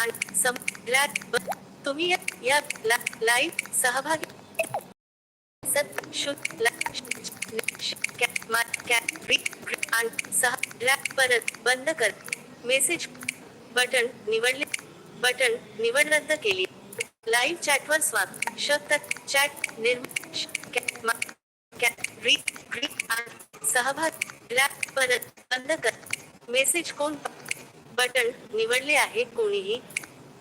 आणि सम ब- तुम्ही या- या लाईव्ह सहभागी सत शुद्ध ला- परत बंद कर. मेसेज बटन निवडले बटन निवड रद्द केली लाईव्ह चॅटवर स्वागत. शतक चॅट निर्म री- आणि सहभाग परत बंद कर. मेसेज कोण बटन निवडले आहे कोणीही.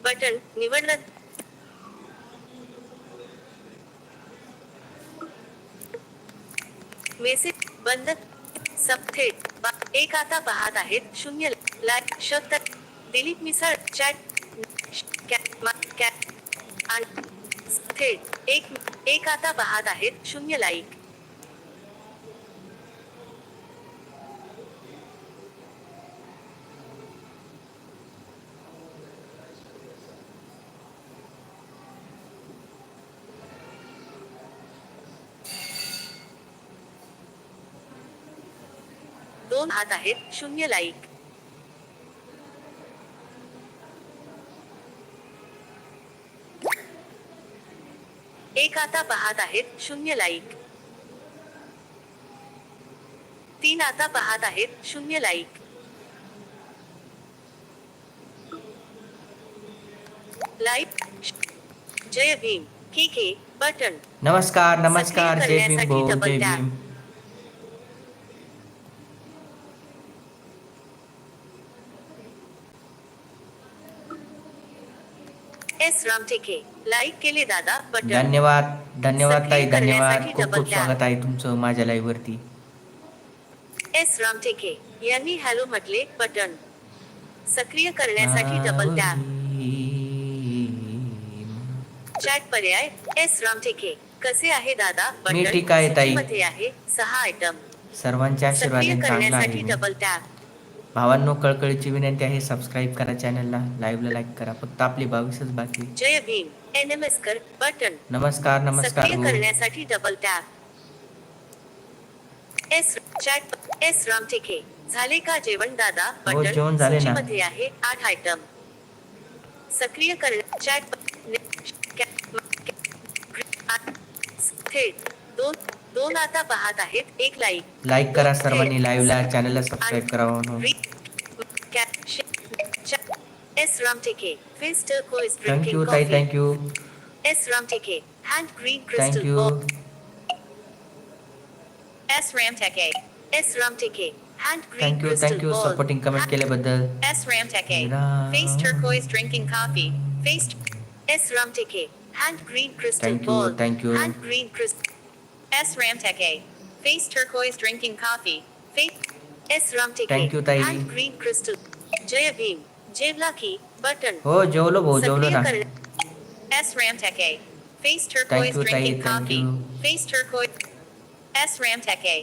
बटन निवड रद्द मेसेज बंद सबथेट एक आता पाहत आहेत. शून्य लाईक शब्द दिलीप मिसळ चॅट कॅ- मा- कॅ- आणि थेट एक एक आता पाहत आहेत. शून्य लाईक दोन हात आहेत. शून्य लाईक एक आता पाहत आहेत. शून्य लाईक तीन आता पाहत आहेत. शून्य लाईक लाईक जय भीम. ठीक आहे. बटन नमस्कार नमस्कार जय भीम भाऊ जय भीम. एस रामटेके. लाईक केले दादा बटन. धन्यवाद. धन्यवाद ताई धन्यवाद. खूप खूप. स्वागत आहे तुमचं माझ्या लाईव्ह वरती. एस रामटेके. यांनी हॅलो म्हटले बटन. सक्रिय करण्यासाठी डबल टॅप चॅट पर्याय एस रामटेके. कसे आहे दादा? मी ठीक आहे, ताई. मध्ये आहे? सहा आयटम सर्वांच्या सक्रिय आशीर्वादाने चांगला करण्यासाठी आहे. डबल टॅप भावांनो कळकळीची विनंती आहे सबस्क्राईब करा चॅनलला लाईव्हला लाईक करा फक्त आपली बावीसच बाकी. जय भीम एन एम एस कर बटन नमस्कार नमस्कार. करण्यासाठी double tap S chat S Ramteke झाले का जेवण दादा हो, बटन जेवण झाले ना. सूचीमध्ये आहे आठ आयटम सक्रिय कर चॅट थेट दोन दोन आता पाहत आहेत एक लाईक लाईक करा सर्वांनी लाईव्हला चॅनलला सबस्क्राईब करा. S Ramteke face turquoise thank you ताई thank you S Ramteke hand green crystal thank you ball S Ramteke. S Ramteke. Hand green thank you crystal thank you ball. Supporting comment केल्याबद्दल S Ramteke. Ram. Face turquoise drinking coffee. Face S Ramteke. Hand green crystal Thank you, ball. thank you. Hand green crystal. S Ramteke. Face turquoise drinking coffee. Face S Ramteke. Thank you, ताई. Hand green crystal. जय भीम जेवला की button हो जेवलो भाऊ जेवलो ना S Ramteke. Face turquoise you, ताई, drinking thank coffee. you. Face turquoise. S Ramteke.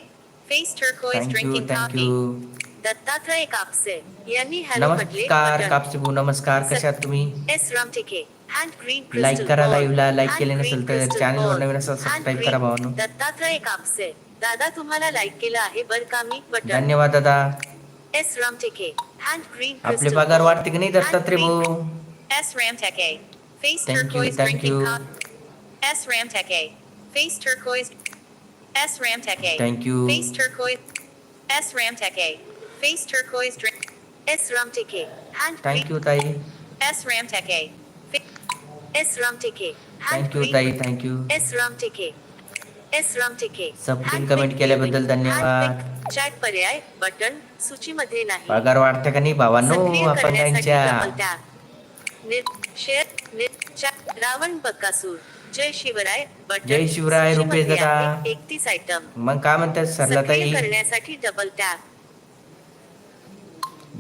Face turquoise thank you drinking coffee. Thank you Dattatray Kapse यांनी हॅलो म्हटले नमस्कार बटन. कापसे भाऊ नमस्कार कशा आहात तुम्ही S Ramteke hand green like करा लाईव्हला लाईक केले नसेल तर चॅनल वर नवीन असेल सबस्क्राईब करा भावा दत्ताचा एक आपसे दादा तुम्हाला लाईक केलं आहे बर का? मी धन्यवाद दादा. S Ramteke hand green आपले पगार वाढते की नाही दत्तात्रे भाऊ? S Ramteke face turquoise thank you S Ramteke face turquoise S Ramteke thank you face turquoise S Ramteke face turquoise drink S Ramteke hand thank you ताई. S Ramteke S Ramteke. Hand thank you ताई thank you. S Ramteke. Subscribe, Hand comment pick केल्याबद्दल. धन्यवाद. Chat पर्याय button सूचीमध्ये नाही पगार वाढते का नाही भावांनो आपण करण्यासाठी यांच्या double tap. निर- शेअर निर- चा- रावण बक्कासूर जय शिवराय बटन जय शिवराय, रुपेश दादा. एकतीस आयटम मग काय म्हणतात सरला ताई करण्यासाठी डबल टॅप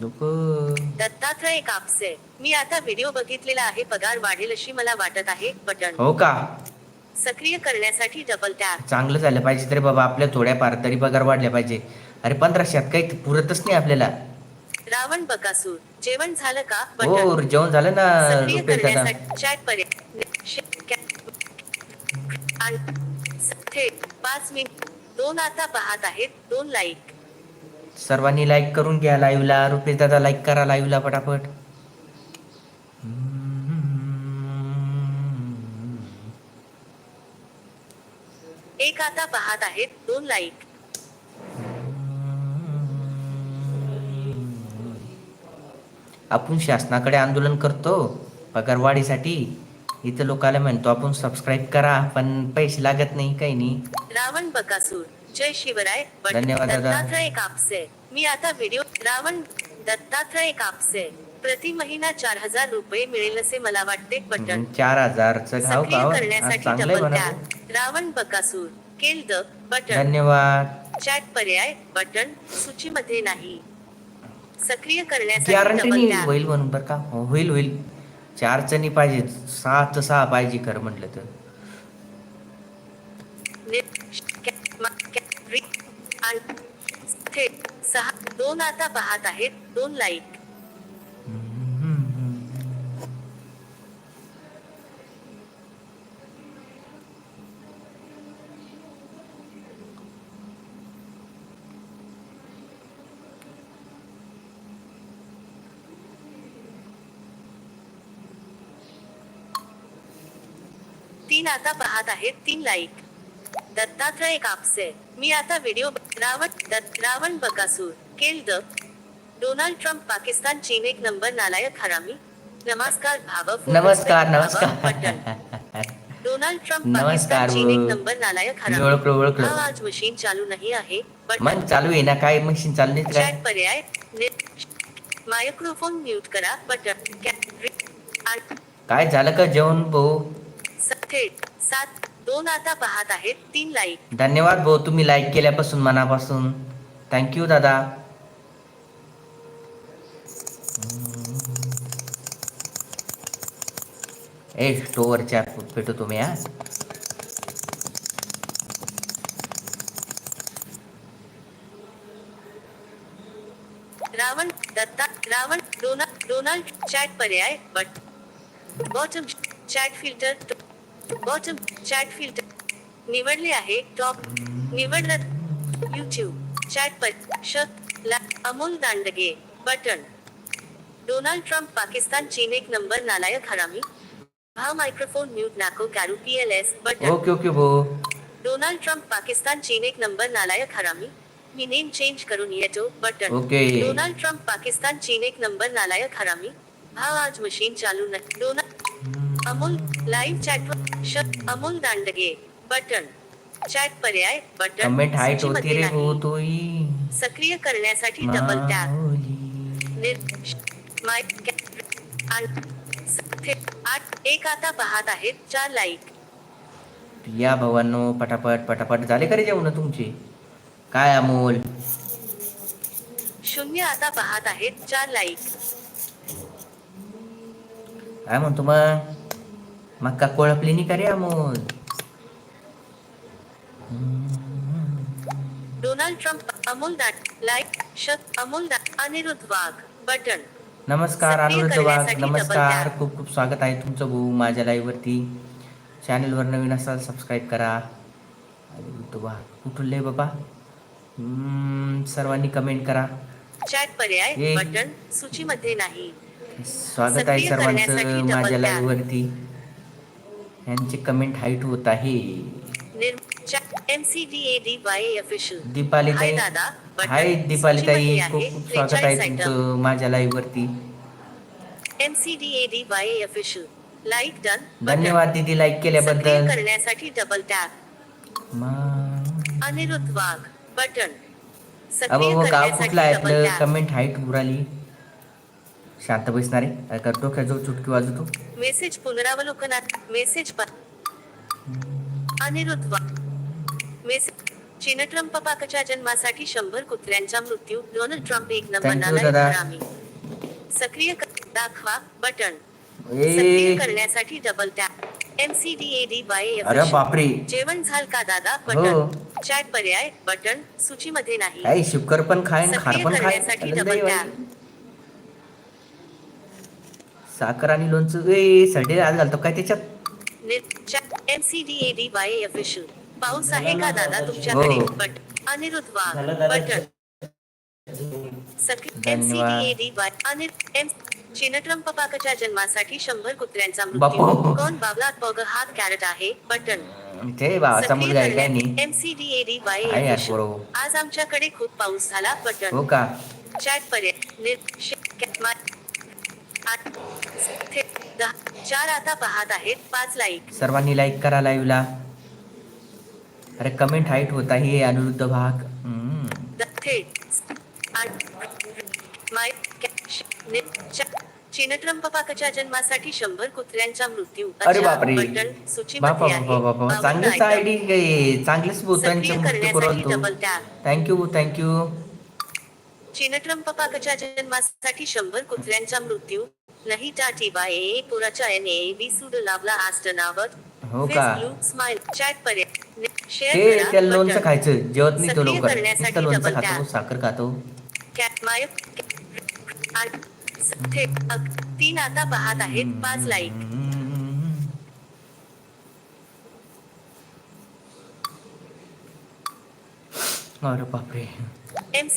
लोक दत्तात्रय कापसे. मी आता व्हिडिओ बघितलेला आहे पगार वाढेल अशी मला वाटत आहे बटन. हो का? सक्रिय करण्यासाठी डबल टॅप चांगलं झालं पाहिजे तरी बाबा आपल्या थोड्या फार तरी पगार वाढल्या पाहिजे. अरे पंधराशेत काही पुरतच नाही आपल्याला. रावण बकासूर. जेवण झालं का? हो बटन. जेवण झालं ना सक्रिय रुपेश दादा करण्यासाठी चॅट थेट पाच मिनिट. दोन आता पाहत आहेत दोन लाईक सर्वांनी लाईक करून घ्या लाईव्हला रुपेश दादा लाईक करा लाईव्हला पटापट. एक आता पाहत आहेत दोन लाईक आपण शासनाकडे आंदोलन करतो. पगारवाढीसाठी इथं लोकाला म्हणतो आपण सबस्क्राईब करा पण पैसे लागत नाही काही नाही. रावण बकासूर. जय शिवराय धन्यवाद. दत्तात्रय कापसे मी आता व्हिडिओ रावण दत्तात्रय कापसे प्रति महिना चार हजार रुपये मिळेल असे मला वाटते बटन. चार सक्रिय करण्यासाठी डबल टॅप रावण बकासूर केल द बटन धन्यवाद. चॅट पर्याय बटन सूचीमध्ये नाही. सक्रिय करण्यासाठी डबल टॅप होईल म्हणून बरं का? हो, होईल होईल. चारचं नाही पाहिजे सहाचं सहा पाहिजे खरं म्हटलं तर. थेट सहा दोन आता पाहत आहेत दोन लाईक तीन आता पाहत आहेत तीन लाईक दत्तात्रय कापसे. मी आता व्हिडिओ रावण दत्त रावण बकासूर. केल द डोनाल्ड ट्रम्प पाकिस्तान चीन एक नंबर नालायक हरामी. नमस्कार भाव नमस्कार नमस्कार. डोनाल्ड ट्रम्प पाकिस्तान चीन एक. नंबर नालायक हरामी. हा आज मशीन चालू नाही आहे बटन चालू आहे ना काय मशीन चालू नाही काय पर्याय मायक्रोफोन म्यूट करा बटन काय झालं का जेवण भाऊ? थेट सात दोन आता पाहत आहेत तीन लाईक धन्यवाद भाऊ तुम्ही लाईक केल्यापासून मनापासून. थँक्यू दादा. ए स्टोअर चार भेटू तुम्ही हा. रावण दत्ता रावण डोना डोनाल्ड चॅट पर्याय but bottom chat filter bottom chat filter निवडले आहे. टॉप निवडलं. युट्यूब चॅट पर ला Amol Dandge. Button Donald Trump Pakistan चीन एक नंबर नालायक हरामी. हा मायक्रोफोन म्यूट नाको कॅरू P L S button okay okay भाऊ डोनाल्ड ट्रम्प पाकिस्तान चीन एक नंबर नालायक हरामी. मी नेम चेंज करून येतो. Button okay. Donald Trump Pakistan चीन एक नंबर नालायक हरामी. हा आज मशीन चालू नाही डोनाल्ड अमोल लाईव्ह चॅट श अमोल दांडगे. बटन. चॅट पर्याय बटन. कमेंट हाईट होती रे. भाऊ तोही सक्रिय करण्यासाठी डबल टॅप माऊली. निर माय कॅ- आण- स- थे- आठ. एक आता पाहत आहेत चार लाईक या भावांनो पटापट पटापट. झाले का रे जेवण तुमचे? काय अमोल? शून्य आता पाहत आहेत चार लाईक काय म्हणतो मग? नाही का रे अमोल डोनाल्ड ट्रम्प अमोल दाट लाईक शत अमोल दाट अनिरुद्ध वाघ बटन नमस्कार सक्रिय अनुरुद्ध वाघ करण्यासाठी double नमस्कार. खूप खूप स्वागत आहे तुमचं भाऊ माझ्या लाईव्ह वरती. चॅनलवर नवीन असाल सबस्क्राईब करा. अनुरुद्ध वाघ कुठले बाबा? हम्म, सर्वांनी कमेंट करा. चॅट पर्याय. बटन सूचीमध्ये नाही. स्वागत आहे सक्रिय सर्वांचं double माझ्या tap. लाईव्ह वरती. यांचे कमेंट हाईट होत आहे. निर chat M C D A D Y official Deepali hi ताई दादा बटन हाय दीपाली ताई सूचीमध्ये खूप. खूप स्वागत आहे 43 item. तुमचं माझ्या लाईव्ह वरती. धन्यवाद दीदी लाईक केल्याबद्दल. करण्यासाठी double tap Aniruddha Wagh. Button अबो करण्यासाठी कुठलं टॅप कमेंट हाईट उराली शांत बसणारे. काय करतो? काय जो चुटकी वाजवतो. मेसेज पुनरावलोकनात. मेसेज अनिरुद्ध मेसेज चीन ट्रम्प पाकच्या जन्मासाठी शंभर कुत्र्यांचा मृत्यू. डोनाल्ड ट्रम्प एक नंबर सक्रिय दाखवा बटन. सक्रिय करण्यासाठी double tap M C D A D Y अरे बापरे. जेवण झाल का दादा? हो. बटन. चॅट पर्याय बटन सूचीमध्ये नाही. शुकर पण खाय खार पण करण्यासाठी डबल टॅप. साखर आणि लोणचं ए सडे आज घालतो. काय त्याच्यात? M C D A D Y official पाऊस आहे का दादा तुमच्याकडे? हो. बट अनिरुद्ध वाघ झालं, झालं. बटन एम सी धन्यवाद. D A D Y Anil M चीन ट्रम्प पाकच्या जन्मासाठी शंभर कुत्र्यांचा. मृत्यू. कोण? बाबला पग हात कॅरेट आहे बटन ते भावाचा मुलगा आहे काय नाही एमसीडीएडी वाय आज आमच्याकडे खूप पाऊस झाला बटन हो का? चॅट कॅ- मा- आठ थेट दहा चार आता पाहत आहेत पाच लाईक सर्वांनी लाईक करा लाईव्हला अरे कमेंट हाईट होता हे अनिरुद्ध भाग. हम्म. द- थेट आठ माय कॅ- शे- नि- चा- चीन ट्रम्प पाकच्या जन्मासाठी शंभर कुत्र्यांचा मृत्यू. अरे बापरे. बापा बापा बापा चांगलेच. आयडी चांगलेच मृत्यू करतो थँक्यू थँक्यू चीन ट्रम्प पाकच्या जन्मासाठी शंभर कुत्र्यांचा मृत्यू. नाही टाटी बाय पुराच्या एन ए बी सूड लावला आस्टनावर. हो का? स्माइल चॅट शेअर ते करा, त्याला लोणचं बटन. खायचं जेवत नाही तो सक्रिय लवकर. करण्यासाठी नुसतं लोणचं double खातो tap. साखर खातो. कॅट माय आठ स- थेट अक- तीन आता पाहत आहेत पाच लाईक अरे बापरे. एम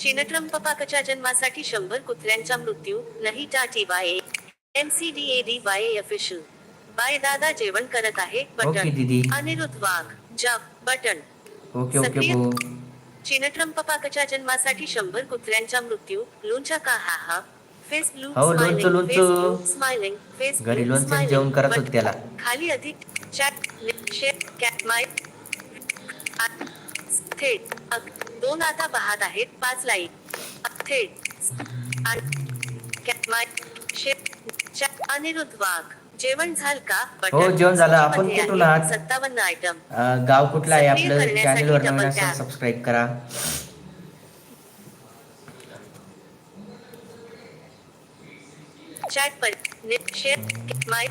चीन ट्रम्प पाकच्या जन्मासाठी शंभर कुत्र्यांचा मृत्यू नाही टाटी bye M C D A D Y official bye दादा जेवण करत आहे बटन. अनिरुद्ध वाघ जब बटन. सक्रिय- बो. चीन ट्रम्प पाकच्या जन्मासाठी शंभर कुत्र्यांचा मृत्यू लोणच्या का हा हा? Face blue. स्माइलिंग फेस घरी लोणचं जेवण करत होते त्याला. खाली अधिक चॅट शेअर कॅट माय थेट दोन आता पाहत आहेत पाच लाईक थेट अनिरुद्ध वाघ जेवण झाल का? हो, जेवण झालं. आपण कुठून आहे. आहात? सत्तावन्न आयटम गाव कुठलं आहे आपलं? चॅनलवर नवीन असेल tap. सबस्क्राईब करा. चॅट पर शेअर माय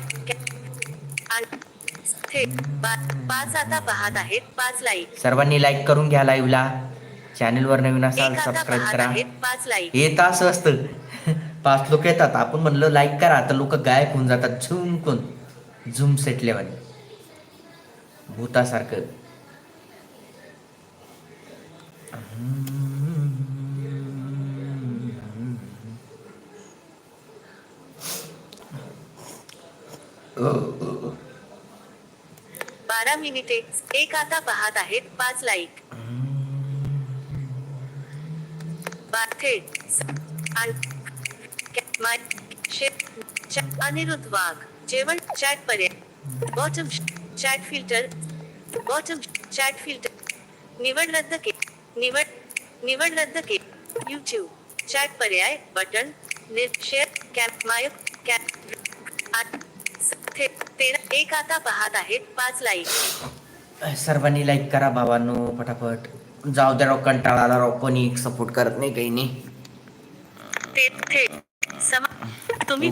पाच आता पाहत आहेत पाच लाईक सर्वांनी लाईक करून घ्या लाईव्हला चॅनलवर नवीन असाल सबस्क्राईब करा. पाच लाईक येत असं असतं. पाच लोक येतात. आपण म्हणलं लाईक करा. तर लोक गायब होऊन जातात झूम कोण झूम सेटल्यावानी भूतासारखं बारा मिनिटे. एक आता पाहत आहेत पाच लाईक अनिरुद्ध वाघ. जेवण चॅट पर्याय bottom chat filter bottom chat filter निवड रद्द के. निवड निवड रद्द के. यूट्यूब चॅट पर्याय बटन निर शेअर कॅप माय कॅप तेरा एक आता पाहत आहेत पाच लाईक सर्वांनी लाईक करा बाबांनो पटापट. जाऊ द्या राव कंटाळा आला राव कोणी सपोर्ट करत नाही काही नाही. तुम्ही